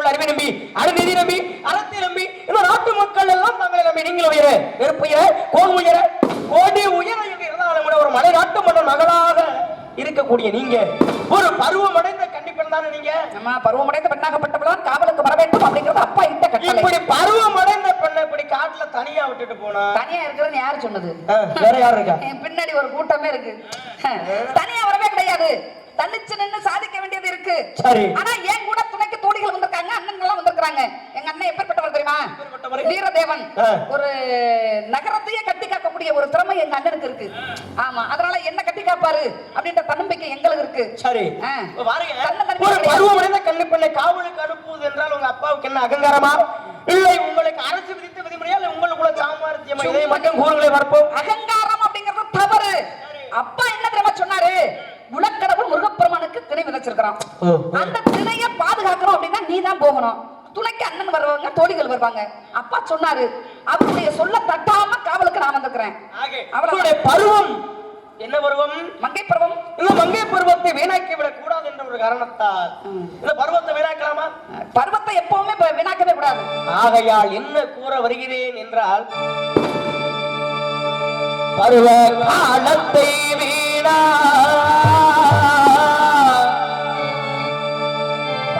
உள்ள அறிவை நம்பி அருநிதி நம்பி அறத்தை நம்பி இந்த நாட்டு மக்கள் எல்லாம் தங்களை நம்பி நீங்கள் உயர நெருப்பு உயர கோன் உயர கோடி உயர என்று இருந்தாலும் கூட ஒரு மலை நாட்டு மன்னன் மகளாக இருக்கக்கூடிய நீங்க ஒரு பருவம் அடைந்த கண்டிப்பன் தானே நீங்க? நம்ம பருவமடைந்த பெண்ணாகப்பட்டவளால் காவலுக்கு வர வேண்டும் அப்படிங்கிறது அப்பா இட்ட கட்டளை. இப்படி பருவம் அடைந்த பெண்ணை இப்படி காட்டுல தனியா விட்டுட்டு போனா? தனியா இருக்கிறது யாரு சொன்னது? வேற யார் இருக்கா? என் பின்னாடி ஒரு கூட்டமே இருக்கு. தனியா வரவே கிடையாது. தனிச்சு நின்னு சாதிக்க வேண்டியது இருக்கு. சரி. ஆனா என் கூட துணைக்கு தோழிகள் வந்திருக்காங்க அண்ணன்கள் எல்லாம் வந்திருக்காங்க எங்க அண்ணன் எப்பேற்பட்டவர் தெரியுமா எப்பேற்பட்டவர்? வீரதேவன் ஆ. ஒரு நகரத்தையே கட்டி காக்கக்கூடிய ஒரு திறமை எங்க அண்ணனுக்கு இருக்கு. ஆமா அதனால என்ன கட்டி காப்பாரு அப்படின்ற தன்னம்பிக்கை எங்களுக்கு இருக்கு. சரி. ஒரு கிடையாது. பருவம் அடைந்த கன்னிப்பெண்ணை காவலுக்கு அனுப்புவது என்றால் உங்க அப்பாவுக்கு என்ன அகங்காரமா? இல்லை உங்களுக்கு அரசு விதித்த விதிமுறையா? இல்லை உங்களுக்குள்ள சாமர்த்தியமா? இதை மட்டும் கூறுகளை பார்ப்போம் அகங்காரம் அப்படிங்கிறது தவறு. அப்பா என்ன தெரியுமா சொன்னாரு? உலக்கடவுள் முருகப்பெருமானுக்கு திணை விதைச்சிருக்கிறான். அந்த திணைய பாதுகாக்கணும் அப்படின்னா நீ தான் போகணும். துணைக்கு அண்ணன் வருவாங்க தோழிகள் வருவாங்க. அப்பா சொன்னாரு அவருடைய சொல்ல தட்டாம காவலுக்கு நான் வந்திருக்கிறேன். உங்களுடைய பருவம் என்ன பருவம்? மங்கை பருவம். இந்த மங்கை பருவத்தை வீணாக்கி விடக் கூடாது என்ற ஒரு காரணத்தால். இந்த பருவத்தை வீணாக்கலாமா? பருவத்தை எப்பவுமே வீணாக்கவே கூடாது. ஆகையால் என்ன கூற வருகிறேன் என்றால் பருவ காலத்தை வீணா.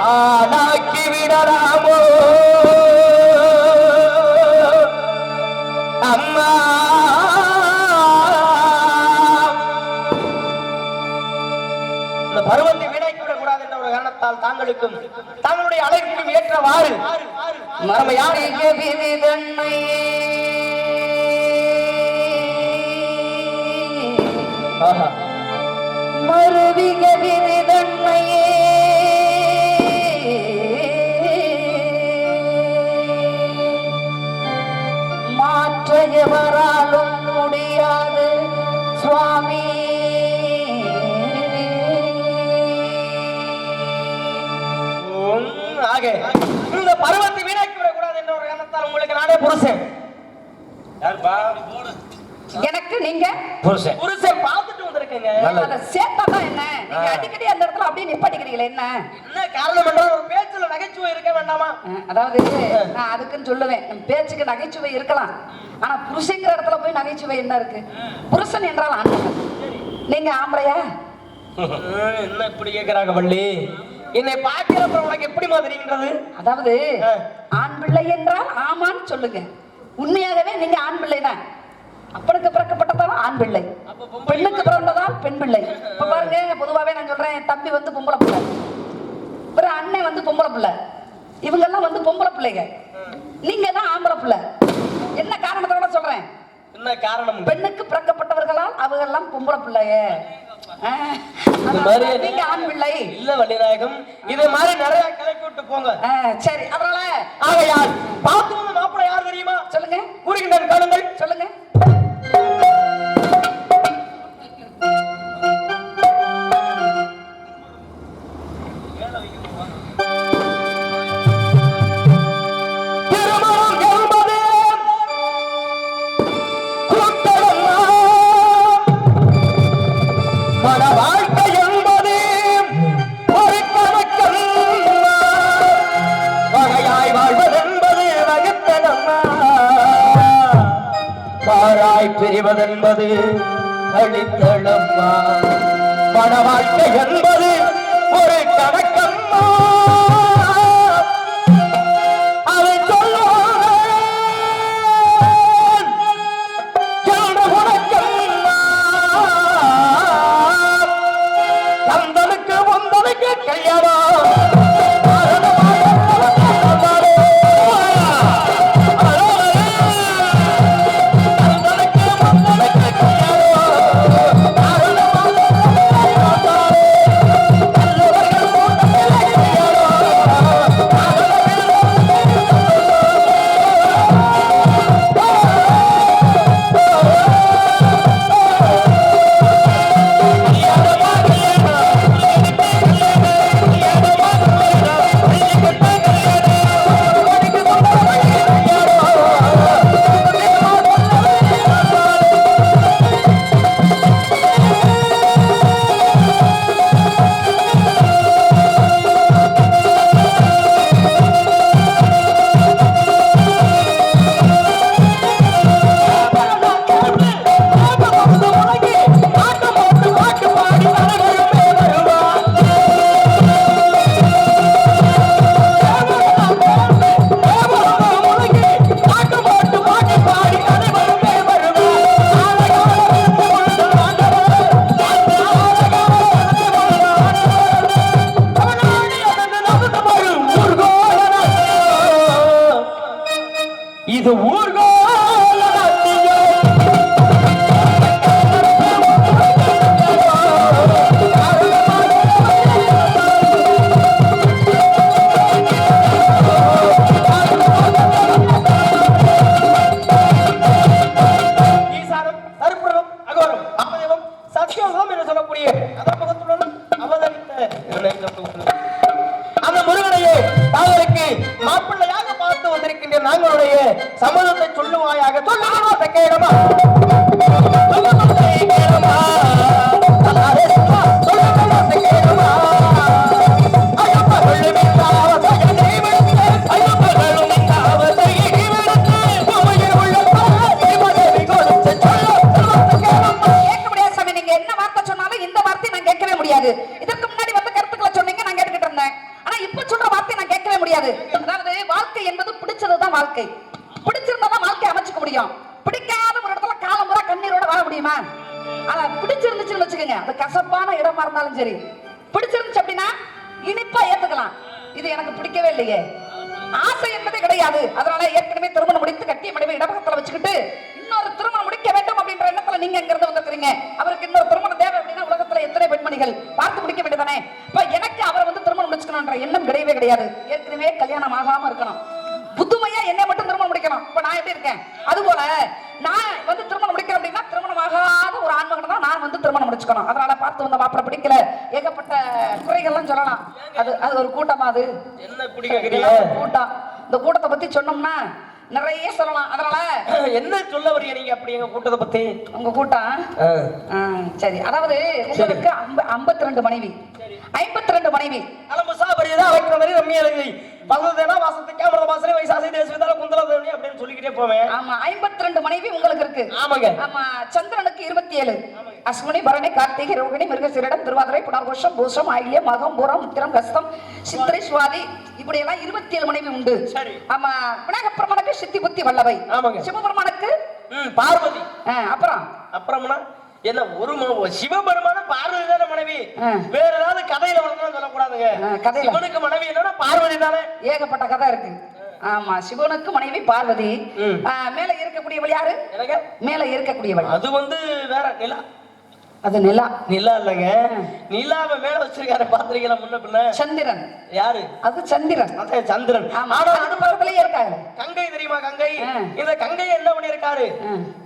பாடாக்கி விடலாமோ அம்மா இந்த பருவத்தை என்ற ஒரு காரணத்தால் தாங்களுக்கும் தாங்களுடைய அழைப்புக்கும் ஏற்றவாறு நம்ம யாரு மறுவிக விரிதன்னை விரிதன்மையே புருஷன். புருஷன் பார்த்துட்டு வந்திருக்கேங்க. அதை சேர்த்தாதான் என்ன? நீங்க அடிக்கடி அந்த இடத்துல அப்படியே நிப்பாட்டிக்கிறீங்களே என்ன? என்ன காரணம் என்றால் ஒரு பேச்சுல நகைச்சுவை இருக்க வேண்டாமா? அதாவது நான் அதுக்குன்னு சொல்லுவேன். பேச்சுக்கு நகைச்சுவை இருக்கலாம். ஆனா புருஷங்கிற இடத்துல போய் நகைச்சுவை என்ன இருக்கு? புருஷன் என்றால் நீங்க ஆம்பளையா? என்ன இப்படி கேக்குறாங்க வள்ளி? என்னை பார்க்கிறப்ப உனக்கு எப்படி தெரிகின்றது அதாவது. ஆண் பிள்ளை என்றால் ஆமான்னு சொல்லுங்க. உண்மையாகவே நீங்க ஆண் பிள்ளை தான் அப்பனுக்கு பிறக்கப்பட்டதாலும் ஆண் பிள்ளை. பெண்ணுக்கு பிறந்ததால் பெண் பிள்ளை. இப்ப பாருங்க பொதுவாவே நான் சொல்றேன் என் தம்பி வந்து பொம்பளை பிள்ளை. அப்புறம் அண்ணன் வந்து பொம்பளை பிள்ளை. இவங்க எல்லாம் வந்து பொம்பளை பிள்ளைங்க. நீங்க தான் ஆம்பளை பிள்ளை. என்ன காரணத்தோட சொல்றேன்? என்ன காரணம்? பெண்ணுக்கு பிறக்கப்பட்டவர்களால் அவங்க எல்லாம் பொம்பளை பிள்ளைய. நீங்க ஆண் பிள்ளை. இல்ல வள்ளிநாயகம் இது மாதிரி நிறைய கிளப்பி விட்டு போங்க சரி அதனால என்பது ஒரு கணக்கம். சத்தியோகம் என்று சொல்லக்கூடிய கதாபகத்துடன் அவதரித்த அந்த முருகனையே தாங்களுக்கு மாப்பிள்ளையாக பார்த்து வந்திருக்கின்ற நாங்களுடைய சம்மதத்தை சொல்லுவாயாக சொல்லுமா கேடமா கேடமா முடியும். பிடிக்காத ஒரு இடத்துல காலம் பூரா கண்ணீரோட வாழ முடியுமா? அத பிடிச்சிருந்துச்சுன்னு வச்சுக்கோங்க. அது கசப்பான இடமா இருந்தாலும் சரி. பிடிச்சிருந்துச்சு அப்படின்னா இனிப்பா ஏத்துக்கலாம். இது எனக்கு பிடிக்கவே இல்லையே. ஆசை என்பதே கிடையாது. அதனால ஏற்கனவே திருமணம் முடித்து கட்டிய மனைவி இடப்பக்கத்துல வச்சுக்கிட்டு இன்னொரு திருமணம் முடிக்க வேண்டும் அப்படின்ற எண்ணத்துல நீங்க எங்க இருந்து வந்துக்கிறீங்க அவருக்கு இன்னொரு திருமணம் தேவை அப்படின்னா உலகத்துல எத்தனை பெண்மணிகள்? பார்த்து முடிக்க வேண்டியதானே இப்ப எனக்கு அவரை வந்து திருமணம் முடிச்சுக்கணும்ன்ற எண்ணம் கிடையவே கிடையாது. ஏற்கனவே கல்யாணம் ஆகாம இருக்கணும். புதுமையா என்னை மட்டும் முடிக்கணும். இப்ப நான் எப்படி இருக்கேன்? அது போல நான் வந்து திருமணம் முடிக்கிறேன் அப்படின்னா திருமணம் ஆகாத ஒரு ஆண்மகனை தான் நான் வந்து திருமணம் முடிச்சுக்கணும். அதனால பார்த்து வந்த மாப்பிளை பிடிக்கல. ஏகப்பட்ட குறைகள்லாம் சொல்லலாம். அது அது ஒரு கூட்டமா அது? கூட்டம். இந்த கூட்டத்தை பத்தி சொன்னோம்னா நிறைய சொல்லலாம். அதனால என்ன சொல்ல வரீங்க நீங்க அப்படி எங்க கூட்டத்தை பத்தி? உங்க கூட்டம்? சரி. அதாவது உங்களுக்கு ஐம்பத்தி ரெண்டு மனைவி. ஐம்பத்தி ரெண்டு மனைவி. அலமுசா பரியதா வைக்கிற மாதிரி ரம்மியா எழுதி வசதேனா வசத்துக்கு அமிர்த வாசனை வைசாசி தேசவிதால குந்தல தேவனி அப்படின்னு சொல்லிக்கிட்டே போவேன் ஆமா ஐம்பத்தி ரெண்டு மனைவி உங்களுக்கு இருக்கு. ஆமாங்க. ஆமா சந்திரனுக்கு இருபத்தி ஏழு அஸ்வினி பரணி கார்த்திகை ரோகிணி மிருகசிரிடம் திருவாதிரை புனர்வர்ஷம் பூசம் ஆயில்யம் மகம் பூரம் உத்திரம் கஸ்தம் சித்திரை சுவாதி இப்படி எல்லாம் இருபத்தி ஏழு மனைவி உண்டு. ஆமா விநாயக பெருமானுக்கு சித்தி புத்தி வல்லவை. சிவபெருமானுக்கு? பார்வதி. அப்புறம்? அப்புறம்னா? என்ன ஒரு சிவபெருமான பார்வதி தானே மனைவி. வேற ஏதாவது கதையில வரணும்னு சொல்லக்கூடாதுங்க. கதையில. சிவனுக்கு மனைவி என்னன்னா பார்வதி தானே ஏகப்பட்ட கதை இருக்கு. ஆமா சிவனுக்கு மனைவி பார்வதி. மேல இருக்கக்கூடியவள் யாரு? எனக்கு மேல இருக்கக்கூடியவள். அது வந்து வேற நிலா அது நிலா. நிலா இல்லைங்க. நிலாவை மேல வச்சிருக்காரு பாத்திரிக்கல முன்ன பின்ன? சந்திரன். யாரு? அது சந்திரன். அதான் சந்திரன். ஆனா அது பக்கத்துலயே இருக்காங்க கங்கை தெரியுமா கங்கை. இந்த கங்கை என்ன பண்ணிருக்காரு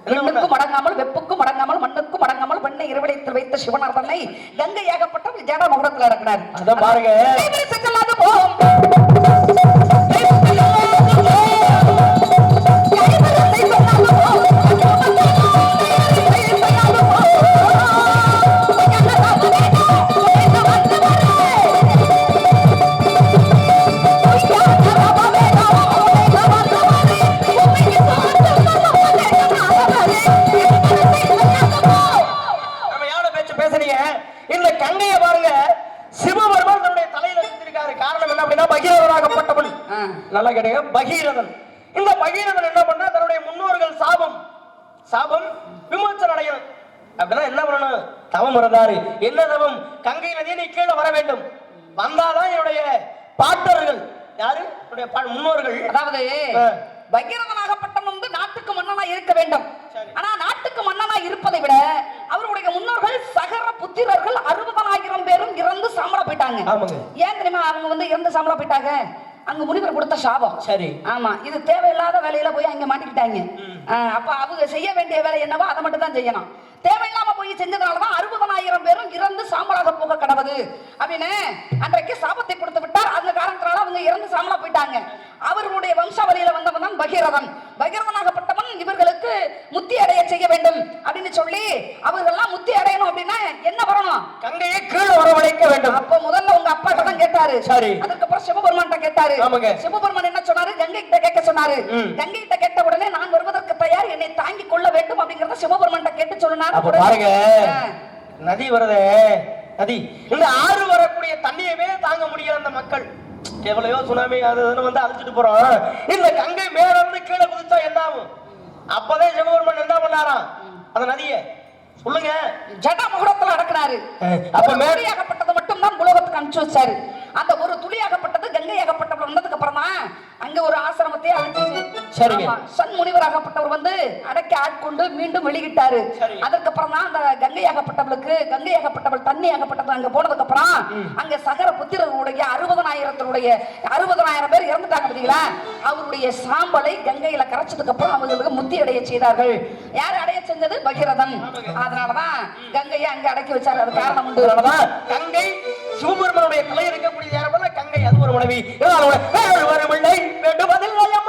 பெண்ணுக்கும் அடங்காமல் வெப்புக்கும் அடங்காமல் மண்ணுக்கும் அடங்காமல் பெண்ணை இருவிடத்தில் வைத்த சிவனார் தன்னை கங்கை ஏகப்பட்ட ஜட மகுடத்துல இருக்கிறார் அதான் பாருங்க போகும். நதியை நீ கீழே வர வேண்டும். வந்தாதான் என்னுடைய பாட்டர்கள். யாரு? என்னுடைய முன்னோர்கள். அதாவது ஆ. பகீரதனாகப்பட்டவன் வந்து நாட்டுக்கு மன்னனா இருக்க வேண்டும். ஆனா நாட்டுக்கு மன்னனா இருப்பதை விட அவருடைய முன்னோர்கள் சகர புத்திரர்கள் அறுபதனாயிரம் பேரும் இறந்து சாம்பலா போயிட்டாங்க. ஏன் தெரியுமா? அவங்க வந்து இறந்து சாம்பலா போயிட்டாங்க. அங்க முனிவர் கொடுத்த சாபம். சரி. ஆமா. இது தேவையில்லாத வேலையில போய் அங்க மாட்டிக்கிட்டாங்க. அப்ப அவங்க செய்ய வேண்டிய வேலை என்னவோ அதை மட்டும் தான் செய்யணும். தேவையில்லாம போய் செஞ்சதுனாலதான் அறுபதனாயிரம் பேரும் இறந்து சாம்பலாக போக கடவுது அப்படின்னு அன்றைக்கு சாபத்தை கொடுத்து விட்டார். அந்த காரணத்தினால அவங்க இறந்து சாம்பலா போயிட்டாங்க. அவர்களுடைய வம்சாவளியில வந்தவன் தான் பகீரதன். பகீரதனாகப்பட்டவன் இவர்களுக்கு முத்தி அடைய செய்ய வேண்டும் அப்படின்னு சொல்லி அவர்கள்லாம் முத்தி அடையணும் அப்படின்னா என்ன வரணும்? கங்கையை கீழே வரவழைக்க வேண்டும். அப்போ முதல்ல உங்க அப்பா தான் கேட்டாரு. சரி. அதுக்கப்புறம் சிவபெருமான் கேட்டாரு. சிவபெருமான் என்ன சொன்னாரு? கங்கை கிட்ட கேட்க சொன்னாரு. கங்கை கிட்ட கேட்ட உடனே சிவபெருமான் கேட்டு அப்ப பாருங்க. நதி வருதே. நதி. இந்த ஆறு வரக்கூடிய தண்ணியவே தாங்க முடியல அந்த மக்கள். எவ்வளையோ சுனாமி வந்து அழிச்சிட்டு போறோம். இந்த கங்கை மேல இருந்து கீழே குதிச்சா என்ன ஆகும்? அப்பதான் சிவபெருமன் என்ன பண்ணாராம்? அந்த நதியை. சொல்லுங்க. ஜட முகூர்த்தத்துல அடக்குனாரு அப்ப ஒரு மே- துளியாகப்பட்டது மட்டும் தான் உலகத்துக்கு அனுப்பிச்சு வச்சாரு. அந்த ஒரு துளியாகப்பட்டது கங்கையாகப்பட்டது சரிங்க. சண்முனிவராகப்பட்டவர் வந்து அடக்கி ஆட்கொண்டு மீண்டும் வெளியிட்டாரு. சரி. அதற்கப்புறம் தான் அந்த கங்கையாகப்பட்டவளுக்கு கங்கையாகப்பட்டவள் தண்ணி ஆகப்பட்டவள் அங்க போனதுக்கு அப்புறம் அங்க சகர புத்திரர்களுடைய அறுபதனாயிரத்தினுடைய அறுபதனாயிரம் பேர் இறந்துட்டாங்க பாத்தீங்களா? அவருடைய சாம்பலை கங்கையில கரைச்சதுக்கு அப்புறம் அவங்களுக்கு முத்தி அடைய செய்தார்கள். யார் அடைய செஞ்சது? பகீரதன் அதனாலதான் கங்கையை அங்க அடக்கி வச்சாரு. அது காரணம் உண்டு. கங்கை சிவபெருமனுடைய கலை இருக்கக்கூடிய கங்கை. அது ஒரு மனைவி. வேறு வேண்டுவதில்லை அம்மா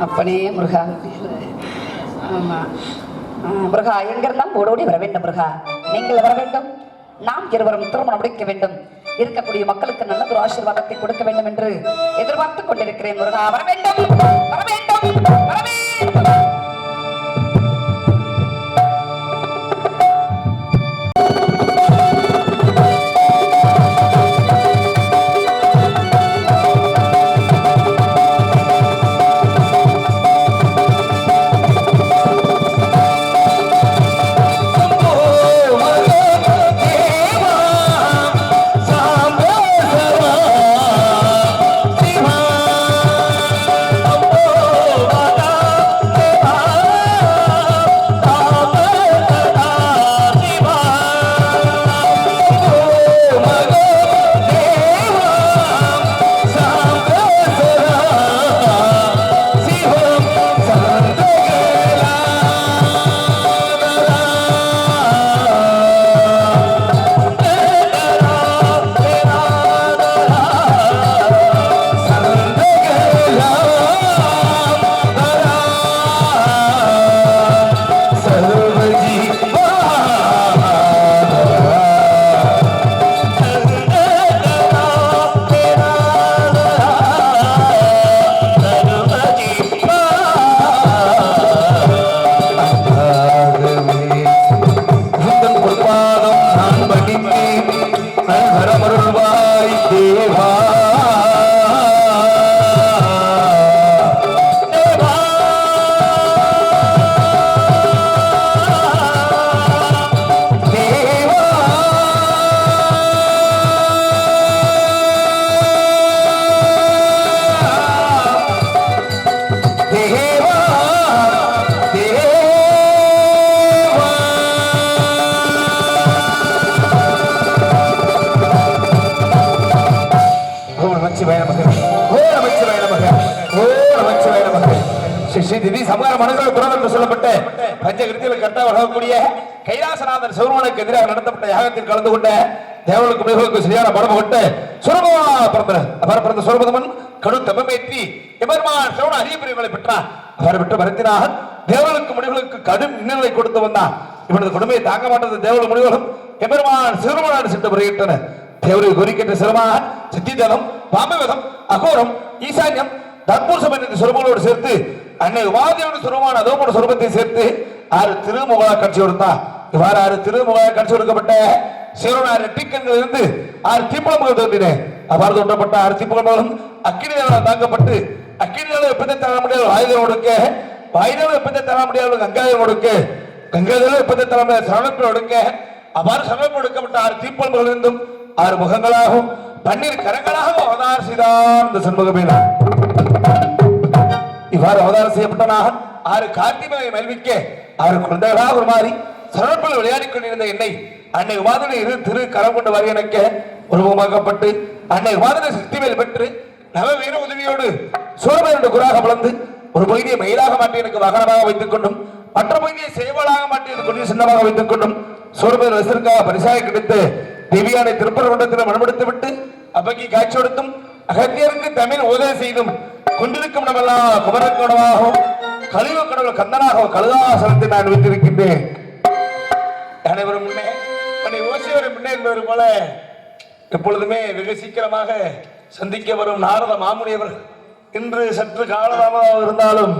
அப்பனே முருகா. ஆமா. முருகா எங்கிருந்தால் ஓடோடி வர வேண்டும் முருகா. நீங்கள் வர வேண்டும். நாம் இருவரும் திருமணம் முடிக்க வேண்டும். இருக்கக்கூடிய மக்களுக்கு நல்ல ஒரு ஆசீர்வாதத்தை கொடுக்க வேண்டும் என்று எதிர்பார்த்துக் கொண்டிருக்கிறேன் முருகா. வர வேண்டும். ஸ்ரீ ஸ்ரீ திதி சமகார மனங்கள் குரம் என்று சொல்லப்பட்ட பஞ்சகிருத்தியில் கட்ட வழங்கக்கூடிய கைலாசநாதர் சிவருமனுக்கு எதிராக நடத்தப்பட்ட யாகத்தில் கலந்து கொண்ட தேவர்களுக்கு மிகவும் சரியான மரபு கொண்டு சுரபமா பிறந்த அவர் பிறந்த சுரபதமன் கடு தபமேற்றி எபெருமான் சிவன அரியபிரிவுகளை பெற்றார் அவர் பெற்ற மரத்தினாக தேவர்களுக்கு முடிவுகளுக்கு கடும் இன்னலை கொடுத்து வந்தான். இவனது கொடுமையை தாங்க மாட்டது தேவர்கள் முடிவுகளும் எபெருமான் சிறுமனாடு சென்று வருகின்றன தேவரை குறிக்கின்ற சிரமான் சித்திதலம் பாம்பவதம் அகோரம் ஈசான்யம் தற்பூசம் என்ற சுரமங்களோடு சேர்த்து அன்னை உபாதியோட சுரமான அதோமோட சுரமத்தை சேர்த்து ஆறு திருமுகா காட்சி கொடுத்தான் இவ்வாறு ஆறு திருமுகா காட்சி கொடுக்கப்பட்ட சிவனாறு டீக்கன்கள் இருந்து ஆறு தீப்பளமுகள் தோன்றின. அவ்வாறு தோன்றப்பட்ட ஆறு தீப்பளங்களும் அக்கினியால் தாங்கப்பட்டு அக்கினியால் எப்பத்தை தர முடியாது ஆயுதம் ஒடுக்க வாயுதம் எப்பத்தை தர முடியாது கங்காயம் கொடுக்க எப்பத்தை தர முடியாது சரணத்தில் ஒடுக்க அவ்வாறு சரணம் ஒடுக்கப்பட்ட ஆறு தீப்பல்கள் இருந்தும் ஆறு முகங்களாகவும் பன்னீர் கரங்களாகவும் அவதாரம் செய்தான் இந்த சண்முகமேனா இவ்வாறு அவதாரம் செய்யப்பட்ட நாகன் ஆறு கார்த்திகை மல்விக்க அவர் குழந்தைகளாக ஒரு மாறி சரணப்பில் விளையாடி கொண்டிருந்த என்னை அன்னை உமாதனை இரு திரு கரம் கொண்டு வரி எனக்கு உருவமாக்கப்பட்டு அன்னை உமாதனை சக்தி மேல் பெற்று நவ வீர உதவியோடு சூரபேருடைய குராக வளர்ந்து ஒரு பகுதியை மயிலாக மாற்றி எனக்கு வாகனமாக வைத்துக் கொண்டும் மற்ற பகுதியை சேவலாக மாற்றி எனக்கு கொஞ்சம் சின்னமாக வைத்துக் கொண்டும் சூரபேர் வசதிற்காக பரிசாக கிடைத்து தேவியானை திருப்பரங்குன்றத்தில் மனமெடுத்து விட்டு அப்பக்கி காட்சி கொடுத்தும் அகத்தியருக்கு தமிழ் உதவி செய்தும் கொண்டிருக்கும் நம்மெல்லாம் குமரக்கடவாகவும் கழிவு கடவுள் கந்தனாகவும் கழுதாசனத்தை நான் வைத்திருக்கின்றேன். அனைவரும் முன்னே அன்னை ஓசியவரும் முன்னே என்பது போல எப்பொழுதுமே வெகு சீக்கிரமாக சந்திக்க வரும் நாரத மாமுனியவர் இன்று சற்று காலதாமதாக இருந்தாலும்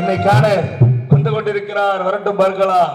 என்னை காண வந்து கொண்டிருக்கிறார் வரட்டும் பார்க்கலாம்.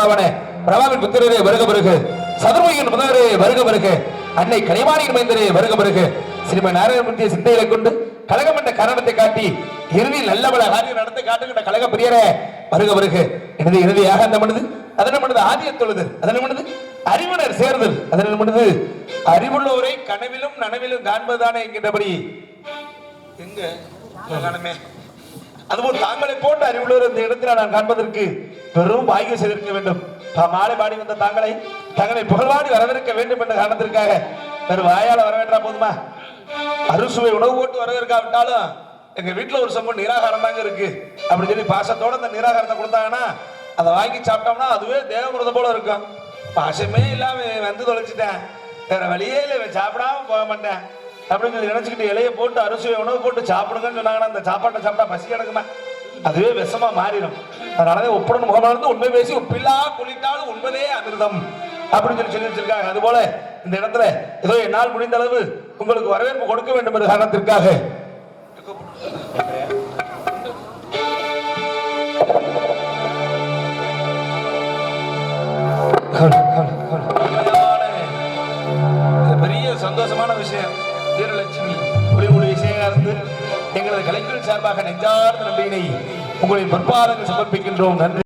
கர்த்தாவான பிரபாவின் புத்திரரே வருக வருக. சதுர்முகியின் முதலரே வருக வருக. அன்னை கலைவாணியின் மைந்தரே வருக வருக. ஸ்ரீமன் நாராயணமூர்த்தியை சிந்தையில கொண்டு கழகம் என்ற காரணத்தை காட்டி இறுதியில் நல்ல பல காரியம் நடந்து காட்டுகின்ற கழக பிரியரே வருக வருக. எனது இறுதியாக அந்த மனது அதன மனது ஆதிய தொழுது அதன மனது அறிவுணர் சேர்தல் அதன மனது அறிவுள்ளோரை கனவிலும் நனவிலும் காண்பதுதானே என்கின்றபடி. எங்க? காணமே அதுபோல் தாங்களை போன்ற அறிவுள்ளவர் இந்த இடத்தில் நான் காண்பதற்கு பெரும் பாகியம் செய்திருக்க வேண்டும். மாலை பாடி வந்த தாங்களை தங்களை புகழ்வாடி வரவேற்க வேண்டும் என்ற காரணத்திற்காக வேறு வாயால வரவேற்றா போதுமா? அறுசுவை உணவு போட்டு வரவேற்காவிட்டாலும் எங்க வீட்டுல ஒரு சம்பவம் நிராகாரம் தாங்க இருக்கு. அப்படி சொல்லி பாசத்தோட அந்த நிராகாரத்தை கொடுத்தாங்கன்னா அதை வாங்கி சாப்பிட்டோம்னா அதுவே தேவமிரதம் போல இருக்கும். பாசமே இல்லாம வந்து தொலைச்சிட்டேன். வேற வழியே இல்லை சாப்பிடாம போக மாட்டேன். அப்படின்னு நினைச்சுக்கிட்டு இலைய போட்டு அரிசி உணவு போட்டு சாப்பிடுங்கன்னு சொன்னாங்கன்னா அந்த சாப்பாட்டை சாப்பிட்டா பசி கிடக்குமா அதுவே விஷமா மாறிடும். அதனாலதான் ஒப்புடன் முகமலர்ந்து உண்மை பேசி உப்பில்லா குளித்தாலும் உண்பதே அமிர்தம் அப்படின்னு சொல்லி சொல்லி வச்சிருக்காங்க. அது போல இந்த இடத்துல ஏதோ என்னால் முடிந்த அளவு உங்களுக்கு வரவேற்பு கொடுக்க வேண்டும் என்ற காரணத்திற்காக. பெரிய சந்தோஷமான விஷயம். வீரலட்சுமி புலிமுடி சேகர்ந்து எங்களது கலைஞர் சார்பாக நெஞ்சார்ந்த நன்றியினை உங்களின் பொற்பாதங்கள் சமர்ப்பிக்கின்றோம். நன்றி.